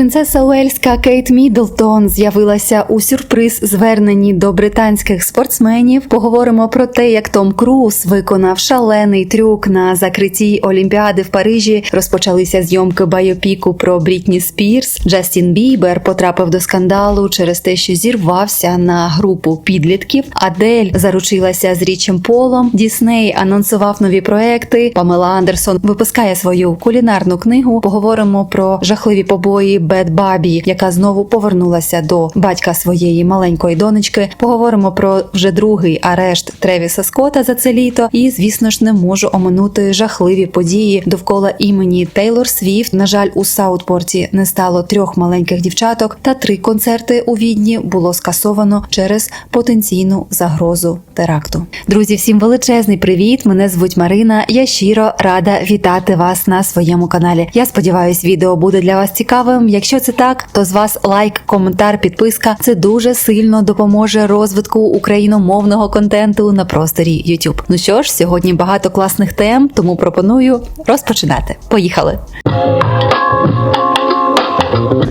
Принцеса Уельська Кейт Міддлтон з'явилася у сюрприз зверненні до британських спортсменів. Поговоримо про те, як Том Круз виконав шалений трюк на закритті Олімпіади в Парижі. Розпочалися зйомки байопіку про Брітні Спірс. Джастін Бібер потрапив до скандалу через те, що зірвався на групу підлітків. Адель заручилася з річем Полом. Дісней анонсував нові проекти. Памела Андерсон випускає свою кулінарну книгу. Поговоримо про жахливі побої Бет Бабі, яка знову повернулася до батька своєї маленької донечки. Поговоримо про вже другий арешт Тревіса Скотта за це літо. І звісно ж не можу оминути жахливі події довкола імені Тейлор Свіфт. На жаль, у Саутпорті не стало трьох маленьких дівчаток, та три концерти у відні було скасовано через потенційну загрозу теракту. Друзі, всім величезний привіт! Мене звуть Марина. Я щиро рада вітати вас на своєму каналі. Я сподіваюсь, відео буде для вас цікавим. Якщо це так, то з вас лайк, коментар, підписка. Це дуже сильно допоможе розвитку україномовного контенту на просторі YouTube. Ну що ж, сьогодні багато класних тем, тому пропоную розпочинати. Поїхали!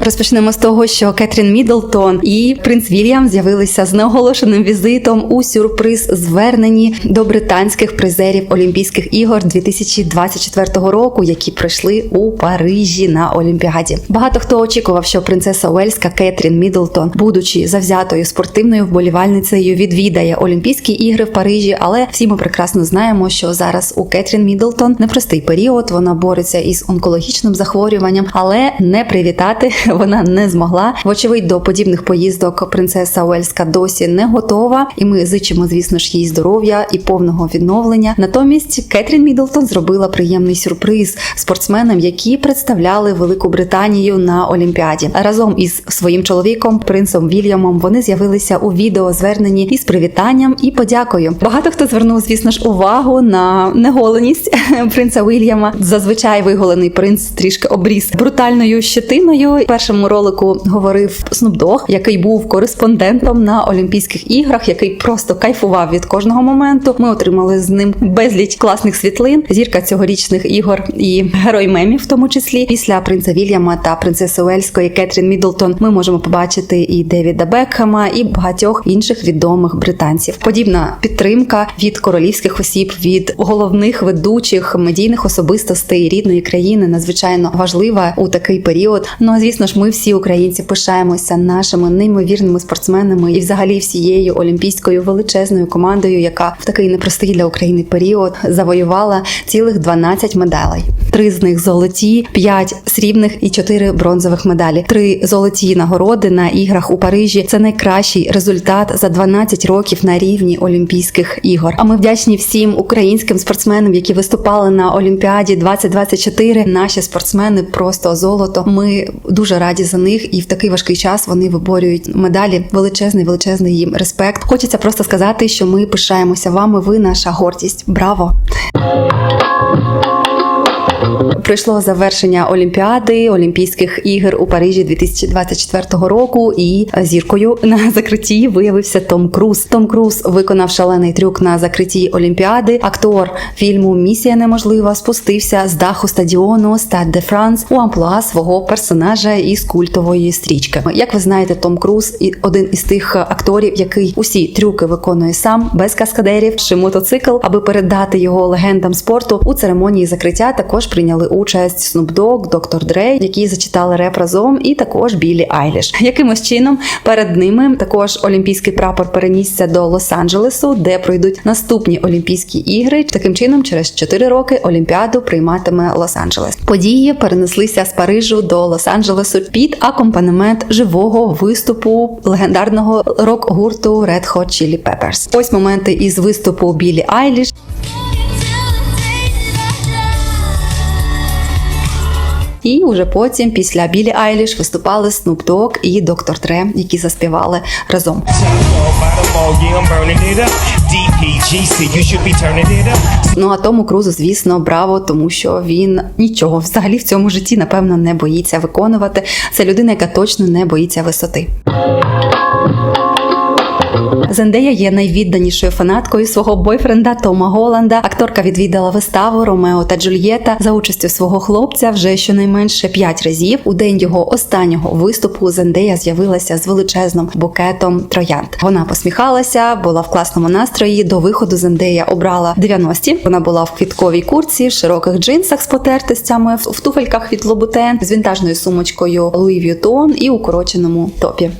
Розпочнемо з того, що Кетрін Міддлтон і принц Вільям з'явилися з неоголошеним візитом у сюрприз зверненні до британських призерів Олімпійських ігор 2024 року, які пройшли у Парижі на Олімпіаді. Багато хто очікував, що принцеса Уельська Кетрін Міддлтон, будучи завзятою спортивною вболівальницею, відвідає Олімпійські ігри в Парижі. Але всі ми прекрасно знаємо, що зараз у Кетрін Міддлтон непростий період. Вона бореться із онкологічним захворюванням, але не привітати вона не змогла. Вочевидь, до подібних поїздок принцеса Уельська досі не готова, і ми зичимо, звісно ж, їй здоров'я і повного відновлення. Натомість Кетрін Міддлтон зробила приємний сюрприз спортсменам, які представляли Велику Британію на Олімпіаді. Разом із своїм чоловіком, принцем Вільямом, вони з'явилися у відео зверненні із привітанням і подякою. Багато хто звернув, звісно ж, увагу на неголеність принца Вільяма. Зазвичай виголений принц трішки обріз брутальною щетиною. Першому ролику говорив Dogg, який був кореспондентом на Олімпійських іграх, який просто кайфував від кожного моменту. Ми отримали з ним безліч класних світлин. Зірка цьогорічних ігор і герой мемів, в тому числі після принца Вільяма та принцеси Уельської Кетрін Міддлтон. Ми можемо побачити і Девіда Бекхема, і багатьох інших відомих британців. Подібна підтримка від королівських осіб, від головних ведучих медійних особистостей рідної країни надзвичайно важлива у такий період. Ну а звісно ж, ми всі українці пишаємося нашими неймовірними спортсменами і, взагалі, всією олімпійською величезною командою, яка в такий непростий для України період завоювала цілих 12 медалей. Три з них золоті, п'ять срібних і чотири бронзових медалі. Три золоті нагороди на іграх у Парижі. Це найкращий результат за 12 років на рівні Олімпійських ігор. А ми вдячні всім українським спортсменам, які виступали на Олімпіаді 2024. Наші спортсмени просто золото. Ми дуже раді за них, і в такий важкий час вони виборюють медалі. Величезний, величезний їм респект. Хочеться просто сказати, що ми пишаємося вами. Ви наша гордість. Браво! Прийшло завершення Олімпіади Олімпійських ігор у Парижі 2024 року. І зіркою на закритті виявився Том Круз. Том Круз виконав шалений трюк на закритті Олімпіади. Актор фільму Місія неможлива спустився з даху стадіону Стад де Франс у амплуа свого персонажа із культової стрічки. Як ви знаєте, Том Круз і один із тих акторів, який усі трюки виконує сам без каскадерів чи мотоцикл, аби передати його легендам спорту у церемонії закриття. Також прийняли участь Snoop Dogg, Доктор Дрей, які зачитали реп разом, і також Білі Айліш. Якимось чином перед ними також олімпійський прапор перенісся до Лос-Анджелесу, де пройдуть наступні Олімпійські ігри. Таким чином, через 4 роки Олімпіаду прийматиме Лос-Анджелес. Події перенеслися з Парижу до Лос-Анджелесу під акомпанемент живого виступу легендарного рок-гурту Red Hot Chili Peppers. Ось моменти із виступу Білі Айліш. І уже потім, після Білі Айліш, виступали Snoop Dogg і Доктор Тре, які заспівали разом. Ну а тому Крузу, звісно, браво, тому що він нічого взагалі в цьому житті, напевно, не боїться виконувати. Це людина, яка точно не боїться висоти. Зендея є найвідданішою фанаткою свого бойфренда Тома Голланда. Акторка відвідала виставу Ромео та Джульєта за участю свого хлопця вже щонайменше п'ять разів. У день його останнього виступу Зендея з'явилася з величезним букетом троянд. Вона посміхалася, була в класному настрої. До виходу Зендея обрала 90-ті. Вона була в квітковій курці, в широких джинсах з потертостями, в туфельках від Лобутен, з вінтажною сумочкою Louis Vuitton і укороченому топі.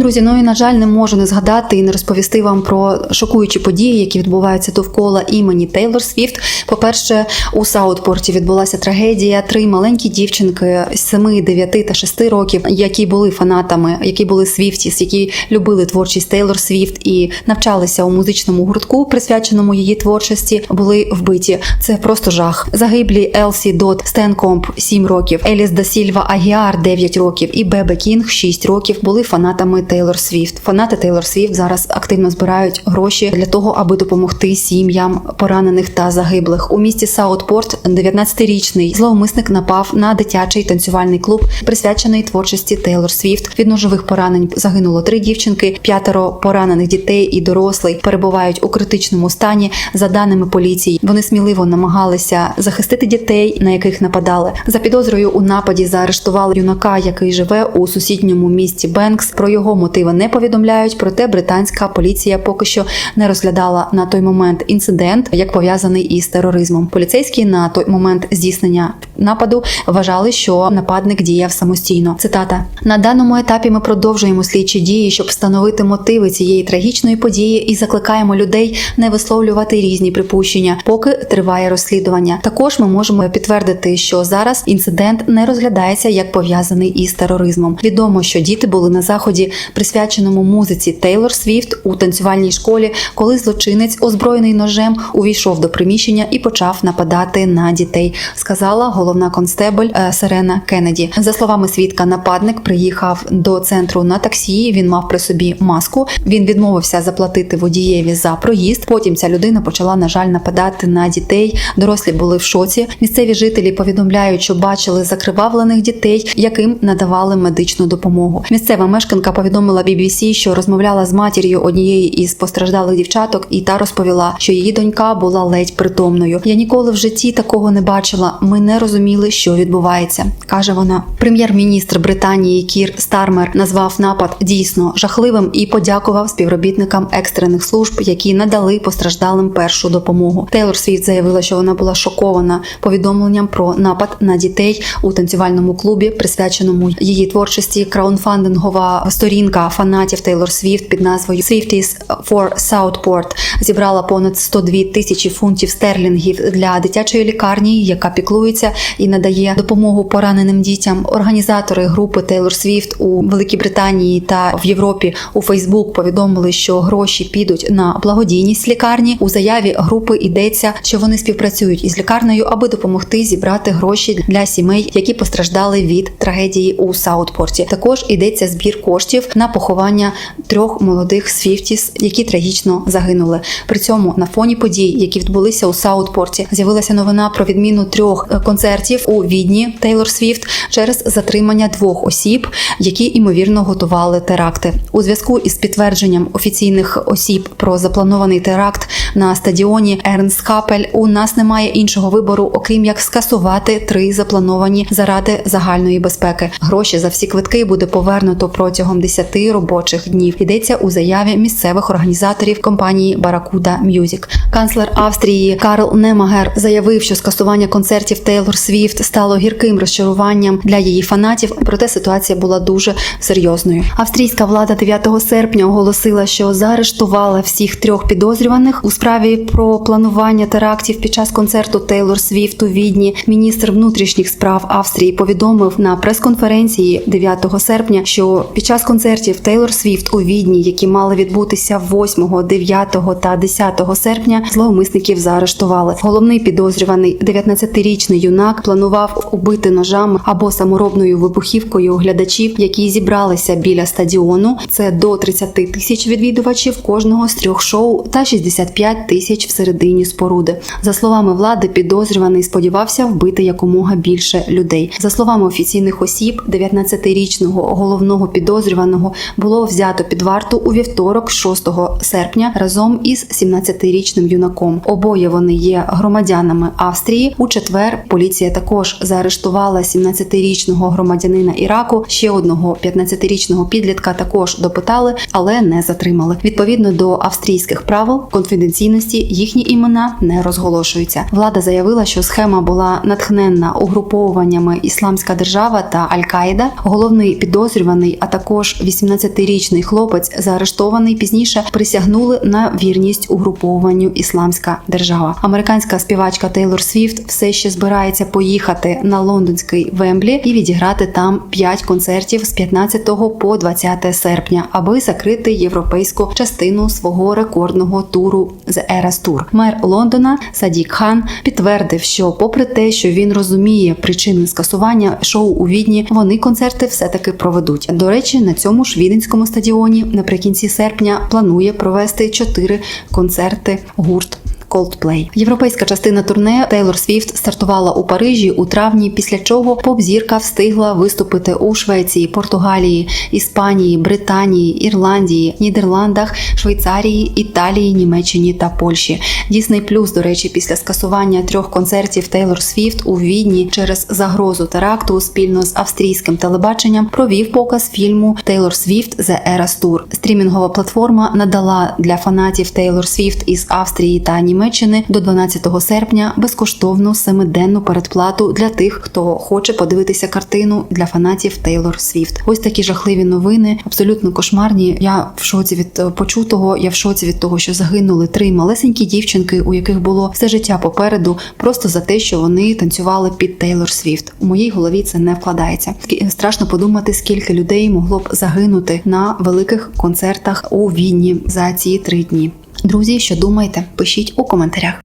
Друзі, ну і на жаль, не можу не згадати і не розповісти вам про шокуючі події, які відбуваються довкола імені Тейлор Свіфт. По-перше, у Саутпорті відбулася трагедія. Три маленькі дівчинки 7, 9 та 6 років, які були фанатами, які були Свіфтіс, які любили творчість Тейлор Свіфт і навчалися у музичному гуртку, присвяченому її творчості, були вбиті. Це просто жах. Загиблі Елсі Дот Стенкомп 7 років, Еліс да Сільва Агіар 9 років і Бебе Кінг 6 років були фанатами Тейлор Свіфт. Фанати Тейлор Свіфт зараз активно збирають гроші для того, аби допомогти сім'ям поранених та загиблих. У місті Саутпорт 19-річний зловмисник напав на дитячий танцювальний клуб, присвячений творчості Тейлор Свіфт. Від ножових поранень загинуло три дівчинки, п'ятеро поранених дітей і дорослий перебувають у критичному стані. За даними поліції, вони сміливо намагалися захистити дітей, на яких нападали. За підозрою у нападі заарештували юнака, який живе у сусідньому місті Бенкс. Про його мотиви не повідомляють. Проте британська поліція поки що не розглядала на той момент інцидент як пов'язаний із тероризмом. Поліцейські на той момент здійснення нападу вважали, що нападник діяв самостійно. Цитата на даному етапі ми продовжуємо слідчі дії, щоб встановити мотиви цієї трагічної події, і закликаємо людей не висловлювати різні припущення, поки триває розслідування. Також ми можемо підтвердити, що зараз інцидент не розглядається як пов'язаний із тероризмом. Відомо, що діти були на заході, присвяченому музиці Тейлор Свіфт у танцювальній школі, коли злочинець, озброєний ножем, увійшов до приміщення і почав нападати на дітей. Сказала головна констебль е, Сирена Кеннеді. За словами свідка, нападник приїхав до центру на таксі. Він мав при собі маску. Він відмовився заплатити водієві за проїзд. Потім ця людина почала на жаль нападати на дітей. Дорослі були в шоці. Місцеві жителі повідомляють, що бачили закривавлених дітей, яким надавали медичну допомогу. Місцева мешканка повідомила BBC, що розмовляла з матір'ю однієї із постраждалих дівчаток, і та розповіла, що її донька була ледь притомною. Я ніколи в житті такого не бачила. Ми не розуміли, що відбувається, каже вона. Прем'єр-міністр Британії Кір Стармер назвав напад дійсно жахливим і подякував співробітникам екстрених служб, які надали постраждалим першу допомогу. Тейлор Свіфт заявила, що вона була шокована повідомленням про напад на дітей у танцювальному клубі, присвяченому її творчості. Краундфандингова сторінка фанатів Тейлор Свіфт під назвою Swifties for Southport зібрала понад 102 тисячі фунтів стерлінгів для дитячої лікарні, яка піклується і надає допомогу пораненим дітям. Організатори групи Тейлор Свіфт у Великій Британії та в Європі у Фейсбук повідомили, що гроші підуть на благодійність лікарні. У заяві групи йдеться, що вони співпрацюють із лікарнею, аби допомогти зібрати гроші для сімей, які постраждали від трагедії у Саутпорті. Також йдеться збір коштів на поховання трьох молодих свіфтіс, які трагічно загинули. При цьому на фоні подій, які відбулися у Саутпорті, з'явилася новина про відміну трьох е, концертів у Відні Тейлор Свіфт через затримання двох осіб, які ймовірно готували теракти. У зв'язку із підтвердженням офіційних осіб про запланований теракт на стадіоні Ернст Капель. У нас немає іншого вибору, окрім як скасувати три заплановані заради загальної безпеки. Гроші за всі квитки буде повернуто протягом 10 робочих днів. Йдеться у заяві місцевих організаторів компанії Barracuda Music. Канцлер Австрії Карл Немагер заявив, що скасування концертів Тейлор Свіфт стало гірким розчаруванням для її фанатів. Проте ситуація була дуже серйозною. Австрійська влада 9 серпня оголосила, що заарештувала всіх трьох підозрюваних у справі про планування терактів під час концерту Тейлор Свіфт у Відні. Міністр внутрішніх справ Австрії повідомив на прес-конференції 9 серпня, що під час концертів Тейлор Свіфт у Відні, які мали відбутися 8, 9 та 10 серпня, зловмисників заарештували. Головний підозрюваний 19-річний юнак планував убити ножами або саморобною вибухівкою глядачів, які зібралися біля стадіону. Це до 30 тисяч відвідувачів кожного з трьох шоу та 65 тисяч всередині споруди. За словами влади, підозрюваний сподівався вбити якомога більше людей. За словами офіційних осіб, 19-річного головного підозрюваного було взято під варту у вівторок, 6 серпня, разом із 17-річним юнаком. Обоє вони є громадянами Австрії. У четвер поліція також заарештувала 17-річного громадянина Іраку. Ще одного 15-річного підлітка також допитали, але не затримали. Відповідно до австрійських правил конфіденційності їхні імена не розголошуються. Влада заявила, що схема була натхненна угруповуваннями Ісламська держава та Аль-Каїда. Головний підозрюваний, а також 18-річний хлопець, заарештований пізніше, присягнули на вірність угруповуванню Ісламська держава. Американська співачка Тейлор Свіфт все ще збирається поїхати на лондонський Вемблі і відіграти там 5 концертів з 15 по 20 серпня, аби закрити європейську частину свого рекордного туру The Eras Tour. Мер Лондона Садік Хан підтвердив, що, попри те, що він розуміє причини скасування шоу у Відні, вони концерти все-таки проведуть. До речі, на цьому ж віденському стадіоні наприкінці серпня планує провести чотири концерти гурт. Coldplay. Європейська частина турне Тейлор Свіфт стартувала у Парижі у травні, після чого поп-зірка встигла виступити у Швеції, Португалії, Іспанії, Британії, Ірландії, Нідерландах, Швейцарії, Італії, Німеччині та Польщі. Дісней Плюс, до речі, після скасування трьох концертів Тейлор Свіфт у Відні через загрозу теракту спільно з австрійським телебаченням провів показ фільму Тейлор Свіфт The Eras Tour. Стрімінгова платформа надала для фанатів Тейлор Свіфт із Австрії та Німеччини до 12 серпня безкоштовну семиденну передплату для тих, хто хоче подивитися картину для фанатів Тейлор Свіфт. Ось такі жахливі новини, абсолютно кошмарні. Я в шоці від е, почутого. Я в шоці від того, що загинули три малесенькі дівчинки, у яких було все життя попереду, просто за те, що вони танцювали під Тейлор Свіфт. У моїй голові це не вкладається. Страшно подумати, скільки людей могло б загинути на великих концертах у Відні за ці три дні. Друзі, що думаєте? Пишіть у коментарях.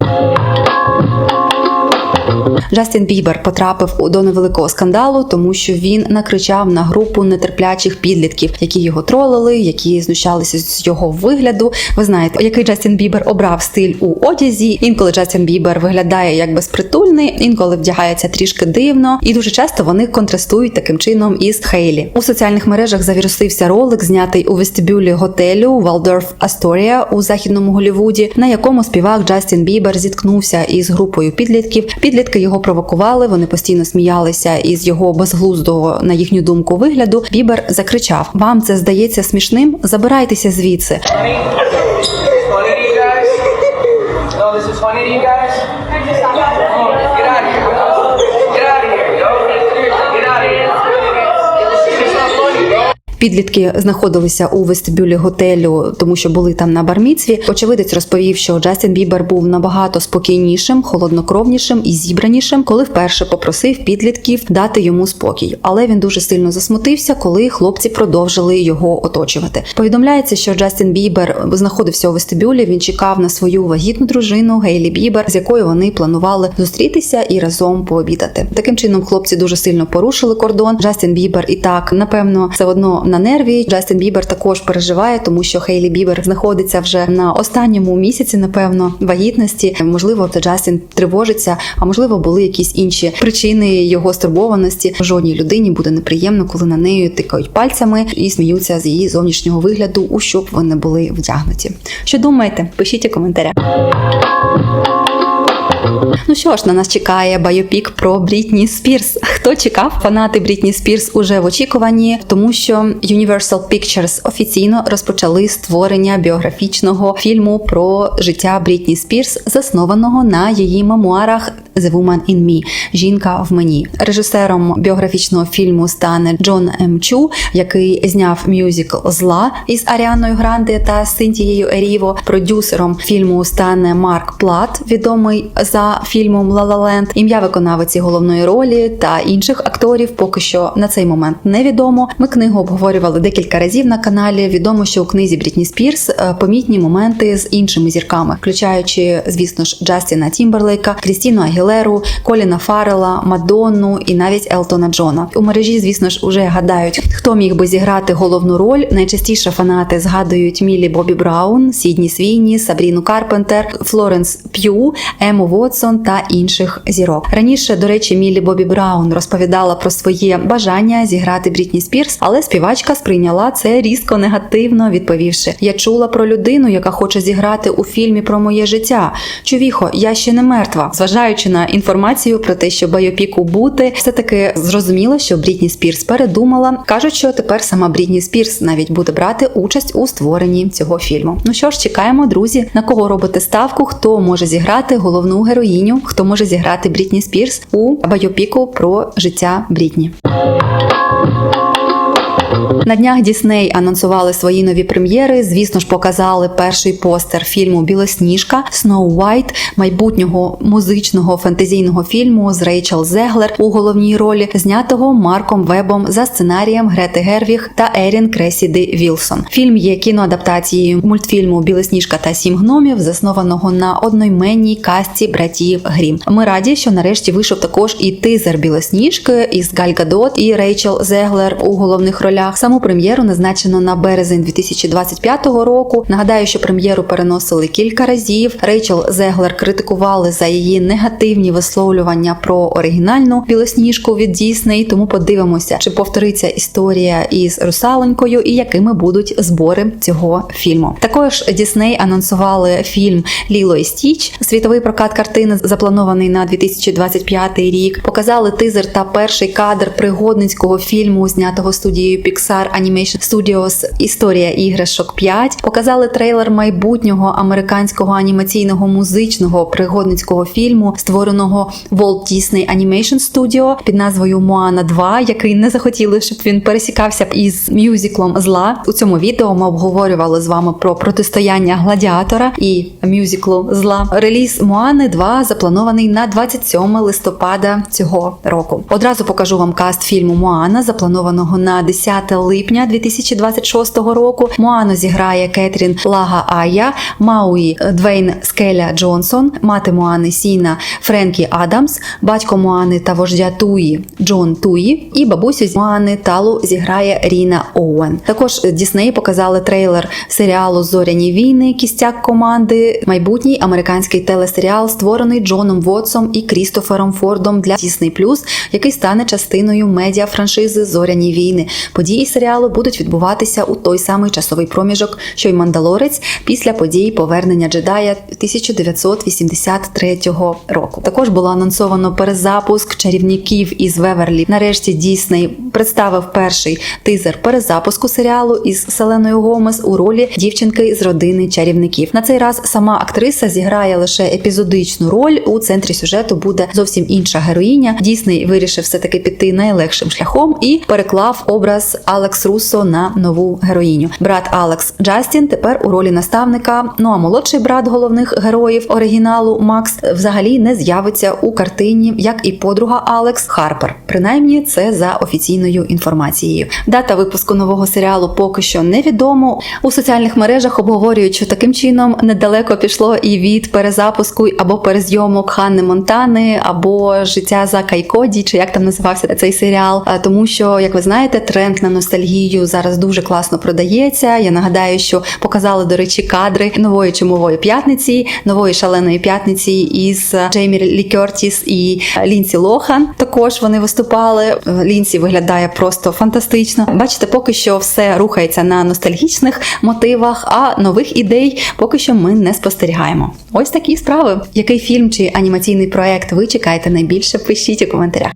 Джастін Бібер потрапив до невеликого скандалу, тому що він накричав на групу нетерплячих підлітків, які його тролили, які знущалися з його вигляду. Ви знаєте, який Джастін Бібер обрав стиль у одязі. Інколи Джастін Бібер виглядає як безпритульний, інколи вдягається трішки дивно, і дуже часто вони контрастують таким чином із Хейлі. У соціальних мережах завірусився ролик, знятий у вестибюлі готелю Waldorf Astoria у західному Голлівуді, на якому співак Джастін Бібер зіткнувся із групою підлітків. Підлітки його провокували, вони постійно сміялися із його безглуздого, на їхню думку, вигляду. Бібер закричав: Вам це здається смішним? Забирайтеся звідси. Підлітки знаходилися у вестибюлі готелю, тому що були там на барміцві. Очевидець розповів, що Джастін Бібер був набагато спокійнішим, холоднокровнішим і зібранішим, коли вперше попросив підлітків дати йому спокій. Але він дуже сильно засмутився, коли хлопці продовжили його оточувати. Повідомляється, що Джастін Бібер знаходився у вестибюлі. Він чекав на свою вагітну дружину Гейлі Бібер, з якою вони планували зустрітися і разом пообідати. Таким чином, хлопці дуже сильно порушили кордон. Джастін Бібер і так напевно все одно на нерві. Джастін Бібер також переживає, тому що Хейлі Бібер знаходиться вже на останньому місяці, напевно, вагітності. Можливо, Джастін тривожиться, а можливо, були якісь інші причини його стурбованості. Жодній людині буде неприємно, коли на неї тикають пальцями і сміються з її зовнішнього вигляду, у що б вони були вдягнуті. Що думаєте? Пишіть у коментарях. Ну що ж, на нас чекає байопік про Брітні Спірс. Хто чекав? Фанати Брітні Спірс уже в очікуванні, тому що Universal Pictures офіційно розпочали створення біографічного фільму про життя Брітні Спірс, заснованого на її мемуарах The Woman in Me – Жінка в мені. Режисером біографічного фільму стане Джон М. Чу, який зняв мюзикл Зла із Аріаною Гранде та Синтією Еріво. Продюсером фільму стане Марк Плат, відомий з за фільмом «Ла Ленд». Ім'я виконавиці головної ролі та інших акторів поки що на цей момент невідомо. Ми книгу обговорювали декілька разів на каналі. Відомо, що у книзі Брітні Спірс е, помітні моменти з іншими зірками, включаючи, звісно ж, Джастіна Тімберлейка, Крістіну Агілеру, Коліна Фаррела, Мадонну і навіть Елтона Джона. У мережі, звісно ж, уже гадають, хто міг би зіграти головну роль. Найчастіше фанати згадують Мілі Бобі Браун, Сідні Свіні, Сабріну Карпентер, Флоренс П'ю, Ему Вотсон та інших зірок. Раніше, до речі, Мілі Бобі Браун розповідала про своє бажання зіграти Брітні Спірс, але співачка сприйняла це різко негативно, відповівши: Я чула про людину, яка хоче зіграти у фільмі про моє життя. Чувіхо, я ще не мертва. Зважаючи на інформацію про те, що байопіку бути, все таки зрозуміло, що Брітні Спірс передумала. кажуть, що тепер сама Брітні Спірс навіть буде брати участь у створенні цього фільму. Ну що ж, чекаємо, друзі, на кого робити ставку, хто може зіграти головну героїню, хто може зіграти Брітні Спірс у байопіку про життя Брітні. На днях Дісней анонсували свої нові прем'єри. Звісно ж, показали перший постер фільму Білосніжка Snow White, майбутнього музичного фентезійного фільму з Рейчел Зеглер у головній ролі, знятого Марком Вебом за сценарієм Грети Гервіг та Ерін Кресіди Вілсон. Фільм є кіноадаптацією мультфільму Білосніжка та сім гномів, заснованого на одноіменній касті братів Грім. Ми раді, що нарешті вийшов також і тизер Білосніжки із Галь Гадот і Рейчел Зеглер у головних ролях. Саму прем'єру назначено на березень 2025 року. Нагадаю, що прем'єру переносили кілька разів. Рейчел Зеглер критикували за її негативні висловлювання про оригінальну білосніжку від Дісней. Тому подивимося, чи повториться історія із русалонькою і якими будуть збори цього фільму. Також Дісней анонсували фільм Ліло і Стіч. Світовий прокат картини запланований на 2025 рік. Показали тизер та перший кадр пригодницького фільму, знятого студією Pixar Animation Studios Історія іграшок 5. Показали трейлер майбутнього американського анімаційного музичного пригодницького фільму, створеного Walt Disney Animation Studio під назвою Моана 2, який не захотіли, щоб він пересікався із мюзиклом зла. У цьому відео ми обговорювали з вами про протистояння гладіатора і мюзиклу зла. Реліз Моани 2 запланований на 27 листопада цього року. Одразу покажу вам каст фільму Моана, запланованого на 10 липня 2026 року. Моану зіграє Кетрін Лага Ая, Мауї Двейн Скеля Джонсон, мати Моани Сіна Френкі Адамс, батько Моани та вождя Туї Джон Туї, і бабусю Моани Талу зіграє Ріна Оуен. Також Дісней показали трейлер серіалу Зоряні війни, кістяк команди, майбутній американський телесеріал, створений Джоном Вотсом і Крістофером Фордом для Disney+, який стане частиною медіа франшизи Зоряні війни. Події серіалу будуть відбуватися у той самий часовий проміжок, що й Мандалорець після подій повернення джедая 1983 року. Також було анонсовано перезапуск чарівників із Веверлі. Нарешті Дісней представив перший тизер перезапуску серіалу із Селеною Гомес у ролі дівчинки з родини чарівників. На цей раз сама актриса зіграє лише епізодичну роль. У центрі сюжету буде зовсім інша героїня. Дісней вирішив все таки піти найлегшим шляхом і переклав образ Алекс Руссо на нову героїню. Брат Алекс Джастін тепер у ролі наставника. Ну а молодший брат головних героїв оригіналу Макс взагалі не з'явиться у картині, як і подруга Алекс Харпер. Принаймні, це за офіційною інформацією. Дата випуску нового серіалу поки що невідомо. У соціальних мережах обговорюють, що таким чином недалеко пішло і від перезапуску або перезйомок Ханни Монтани, або життя за Кайкоді, чи як там називався цей серіал. Тому що, як ви знаєте, тренд на ностальгію зараз дуже класно продається. Я нагадаю, що показали, до речі, кадри нової чумової п'ятниці, нової шаленої п'ятниці із Джеймі Лі Кертіс і Лінсі Лохан. Також вони виступали. Лінсі виглядає просто фантастично. Бачите, поки що все рухається на ностальгічних мотивах, а нових ідей поки що ми не спостерігаємо. Ось такі справи. Який фільм чи анімаційний проект ви чекаєте найбільше? Пишіть у коментарях.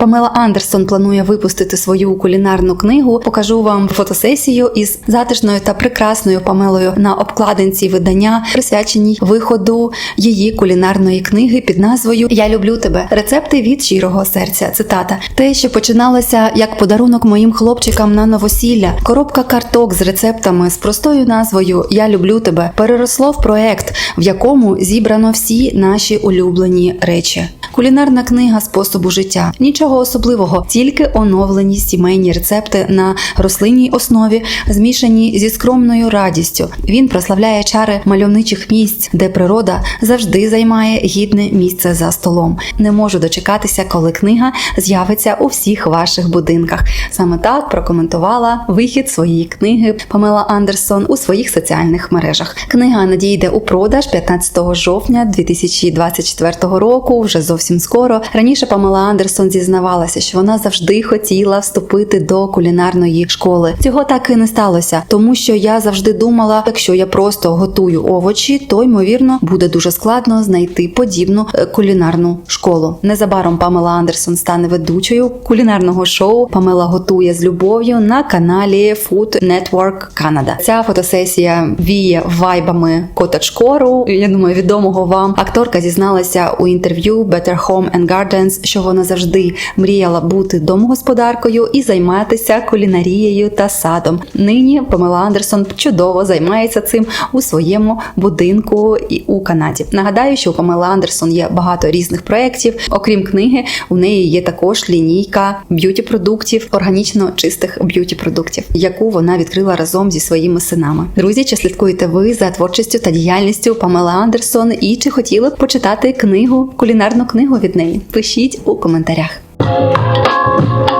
Памела Андерсон планує випустити свою кулінарну книгу. Покажу вам фотосесію із затишною та прекрасною Памелою на обкладинці видання, присвяченій виходу її кулінарної книги під назвою Я люблю тебе. Рецепти від щирого серця. Цитата: те, що починалося як подарунок моїм хлопчикам на новосілля, коробка карток з рецептами з простою назвою Я люблю тебе переросло в проект, в якому зібрано всі наші улюблені речі. Кулінарна книга способу життя. Нічого особливого, тільки оновлені сімейні рецепти на рослинній основі, змішані зі скромною радістю. Він прославляє чари мальовничих місць, де природа завжди займає гідне місце за столом. Не можу дочекатися, коли книга з'явиться у всіх ваших будинках. Саме так прокоментувала вихід своєї книги Памела Андерсон у своїх соціальних мережах. Книга надійде у продаж 15 жовтня 2024 року. Вже зовсім скоро. Раніше Памела Андерсон зізнавалася, що вона завжди хотіла вступити до кулінарної школи. Цього так і не сталося, тому що я завжди думала, якщо я просто готую овочі, то ймовірно буде дуже складно знайти подібну е, кулінарну школу. Незабаром Памела Андерсон стане ведучою кулінарного шоу. Памела готує з любов'ю на каналі Food Network Canada. Ця фотосесія віє вайбами котачкору. Я думаю, відомого вам акторка зізналася у інтерв'ю Better Home and Gardens, що вона завжди мріяла бути домогосподаркою і займатися кулінарією та садом. Нині Памела Андерсон чудово займається цим у своєму будинку і у Канаді. Нагадаю, що у Памела Андерсон є багато різних проєктів. Окрім книги, у неї є також лінійка б'юті продуктів, органічно чистих б'юті продуктів, яку вона відкрила разом зі своїми синами. Друзі, чи слідкуєте ви за творчістю та діяльністю Памела Андерсон? І чи хотіли б почитати книгу, кулінарну книгу від неї? Пишіть у коментарях. Thank you.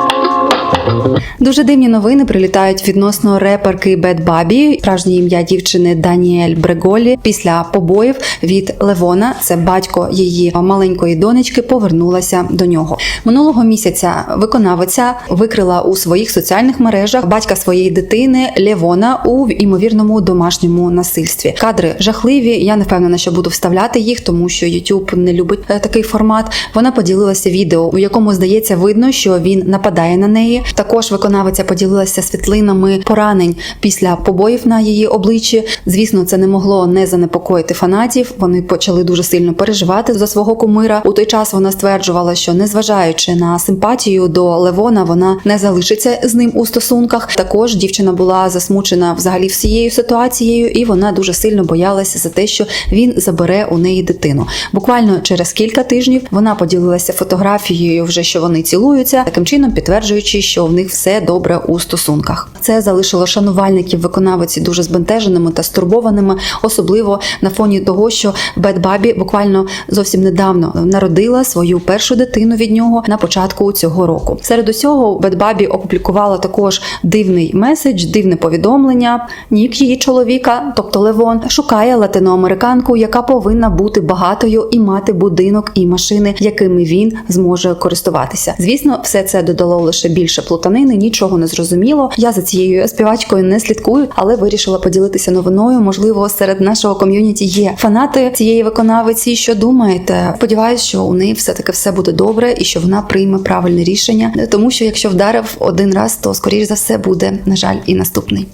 Дуже дивні новини прилітають відносно реперки Бет Бабі, справжнє ім'я дівчини Даніель Бреголі. Після побоїв від Левона, це батько її маленької донечки, повернулася до нього. Минулого місяця виконавиця викрила у своїх соціальних мережах батька своєї дитини Левона у імовірному домашньому насильстві. Кадри жахливі. Я не впевнена, що буду вставляти їх, тому що YouTube не любить е, такий формат. Вона поділилася відео, у якому здається видно, що він нападає на неї. Також виконавиця поділилася світлинами поранень після побоїв на її обличчі. Звісно, це не могло не занепокоїти фанатів. Вони почали дуже сильно переживати за свого кумира. У той час вона стверджувала, що незважаючи на симпатію до Левона, вона не залишиться з ним у стосунках. Також дівчина була засмучена взагалі всією ситуацією, і вона дуже сильно боялася за те, що він забере у неї дитину. Буквально через кілька тижнів вона поділилася фотографією, вже що вони цілуються, таким чином підтверджуючи, що в них все добре у стосунках. Це залишило шанувальників виконавиці дуже збентеженими та стурбованими, особливо на фоні того, що Бет Бабі буквально зовсім недавно народила свою першу дитину від нього на початку цього року. Серед усього Бет Бабі опублікувала також дивний меседж, дивне повідомлення. Нік її чоловіка, тобто Левон, шукає латиноамериканку, яка повинна бути багатою і мати будинок і машини, якими він зможе користуватися. Звісно, все це додало лише більше плутанини, нічого не зрозуміло. Я за цією співачкою не слідкую, але вирішила поділитися новиною. Можливо, серед нашого ком'юніті є фанати цієї виконавиці. Що думаєте? Сподіваюсь, що у неї все таки все буде добре і що вона прийме правильне рішення, тому що якщо вдарив один раз, то скоріш за все буде на жаль і наступний.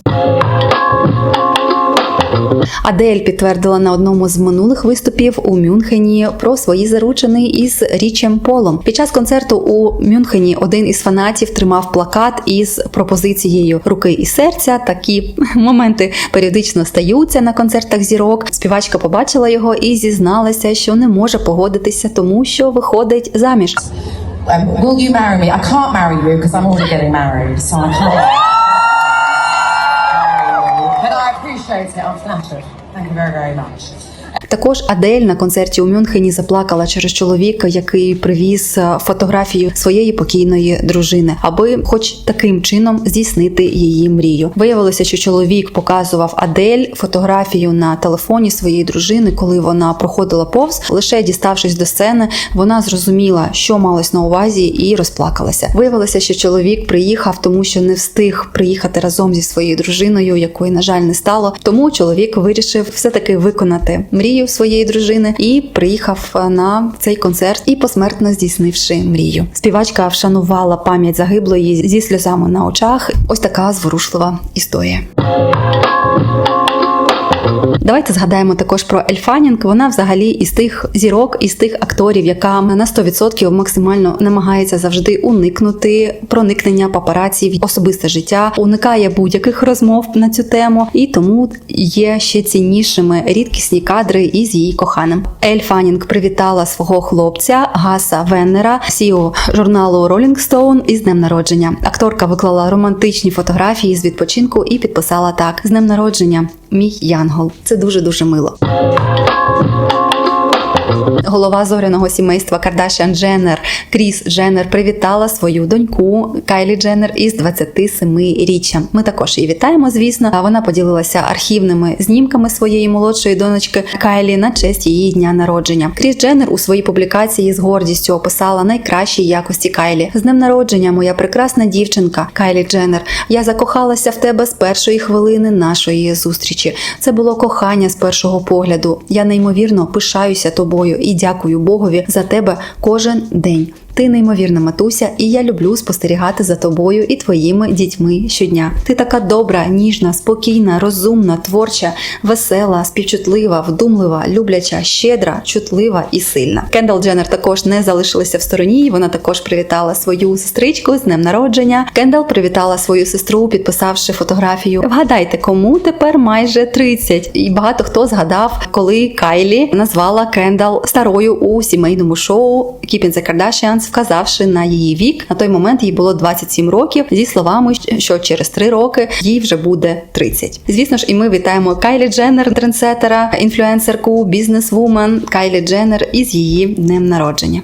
Адель підтвердила на одному з минулих виступів у Мюнхені про свої заручини із Річем Полом. Під час концерту у Мюнхені один із фанатів тримав плакат із пропозицією руки і серця. Такі моменти періодично стаються на концертах зірок. Співачка побачила його і зізналася, що не може погодитися, тому що виходить заміж. um, will you marry me? I can't marry you because I'm already getting married, so I can't. shout out to on Snapchat. Thank you very, very much. Також Адель на концерті у Мюнхені заплакала через чоловіка, який привіз е, фотографію своєї покійної дружини, аби, хоч таким чином, здійснити її мрію. Виявилося, що чоловік показував Адель фотографію на телефоні своєї дружини, коли вона проходила повз. Лише діставшись до сцени, вона зрозуміла, що малось на увазі, і розплакалася. Виявилося, що чоловік приїхав, тому що не встиг приїхати разом зі своєю дружиною, якої, на жаль, не стало. Тому чоловік вирішив все таки виконати мрію батьків своєї дружини і приїхав на цей концерт і посмертно здійснивши мрію. Співачка вшанувала пам'ять загиблої зі сльозами на очах. Ось така зворушлива історія. Давайте згадаємо також про Ель Фанінг. Вона взагалі із тих зірок, із тих акторів, яка на 100% максимально намагається завжди уникнути проникнення папараці в особисте життя, уникає будь-яких розмов на цю тему, і тому є ще ціннішими рідкісні кадри із її коханим. Ель Фанінг привітала свого хлопця Гаса Веннера, CEO журналу Rolling Stone із днем народження. Акторка виклала романтичні фотографії з відпочинку і підписала так: з днем народження, мій Янгол. Це дуже дуже мило. Голова зоряного сімейства Кардашян Дженнер Кріс Дженнер привітала свою доньку Кайлі Дженнер із 27-річчям. Ми також її вітаємо, звісно. Вона поділилася архівними знімками своєї молодшої донечки Кайлі на честь її дня народження. Кріс Дженнер у своїй публікації з гордістю описала найкращі якості Кайлі. З днем народження, моя прекрасна дівчинка Кайлі Дженнер. Я закохалася в тебе з першої хвилини нашої зустрічі. Це було кохання з першого погляду. Я неймовірно пишаюся тобою і дякую Богові за тебе кожен день. Ти неймовірна матуся, і я люблю спостерігати за тобою і твоїми дітьми щодня. Ти така добра, ніжна, спокійна, розумна, творча, весела, співчутлива, вдумлива, любляча, щедра, чутлива і сильна. Кендал Дженнер також не залишилася в стороні. Вона також привітала свою сестричку з днем народження. Кендал привітала свою сестру, підписавши фотографію. Вгадайте, кому тепер майже 30. І багато хто згадав, коли Кайлі назвала Кендал старою у сімейному шоу Keeping the Kardashians, вказавши на її вік. На той момент їй було 27 років, зі словами, що через 3 роки їй вже буде 30. Звісно ж, і ми вітаємо Кайлі Дженнер, трендсетера, інфлюенсерку, бізнесвумен Кайлі Дженнер із її днем народження.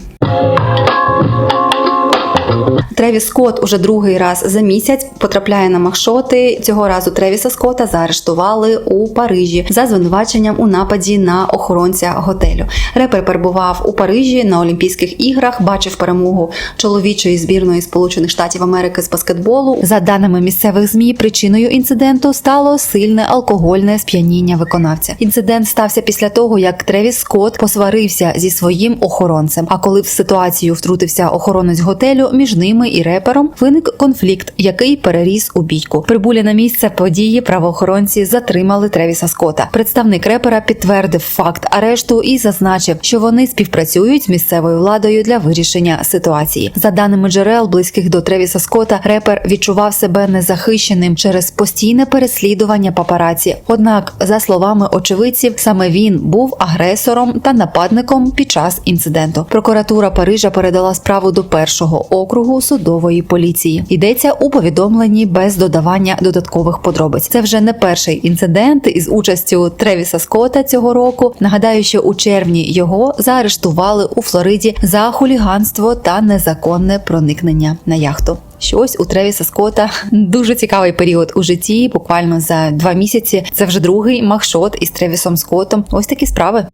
Тревіс Скотт уже другий раз за місяць потрапляє на махшоти. Цього разу Тревіса Скотта заарештували у Парижі за звинуваченням у нападі на охоронця готелю. Репер перебував у Парижі на Олімпійських іграх, бачив перемогу чоловічої збірної Сполучених Штатів Америки з баскетболу. За даними місцевих змі, причиною інциденту стало сильне алкогольне сп'яніння виконавця. Інцидент стався після того, як Тревіс Скотт посварився зі своїм охоронцем. А коли в ситуацію втрутився охоронець готелю, між ними і репером виник конфлікт, який переріс у бійку. Прибулі на місце події правоохоронці затримали Тревіса Скотта. Представник репера підтвердив факт арешту і зазначив, що вони співпрацюють з місцевою владою для вирішення ситуації. За даними джерел, близьких до Тревіса Скотта, репер відчував себе незахищеним через постійне переслідування папараці. Однак, за словами очевидців, саме він був агресором та нападником під час інциденту. Прокуратура Парижа передала справу до першого округу судової поліції. Йдеться у повідомленні без додавання додаткових подробиць. Це вже не перший інцидент із участю Тревіса Скотта цього року. Нагадаю, що у червні його заарештували у Флориді за хуліганство та незаконне проникнення на яхту. Щось у Тревіса Скотта дуже цікавий період у житті. Буквально за два місяці. Це вже другий махшот із Тревісом Скоттом. Ось такі справи.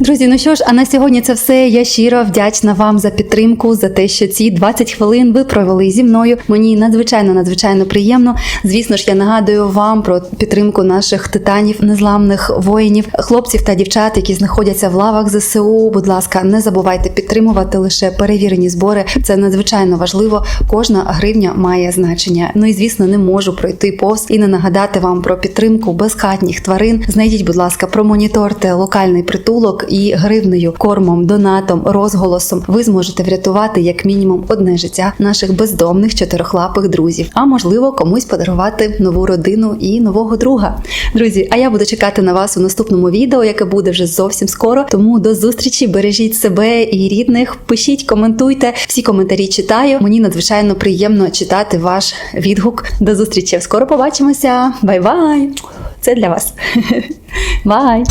Друзі, ну що ж, а на сьогодні це все. Я щиро вдячна вам за підтримку, за те, що ці 20 хвилин ви провели зі мною. Мені надзвичайно надзвичайно приємно. Звісно ж, я нагадую вам про підтримку наших титанів, незламних воїнів, хлопців та дівчат, які знаходяться в лавах ЗСУ. Будь ласка, не забувайте підтримувати лише перевірені збори. Це надзвичайно важливо. Кожна гривня має значення. Ну і звісно, не можу пройти повз і не нагадати вам про підтримку безхатніх тварин. Знайдіть, будь ласка, промоніторте локальний притулок і гривнею, кормом, донатом, розголосом ви зможете врятувати як мінімум одне життя наших бездомних чотирихлапих друзів. А можливо, комусь подарувати нову родину і нового друга. Друзі, а я буду чекати на вас у наступному відео, яке буде вже зовсім скоро. Тому до зустрічі, бережіть себе і рідних, пишіть, коментуйте. Всі коментарі читаю. Мені надзвичайно приємно читати ваш відгук. До зустрічі. Скоро побачимося. Бай-бай! Це для вас. Бай!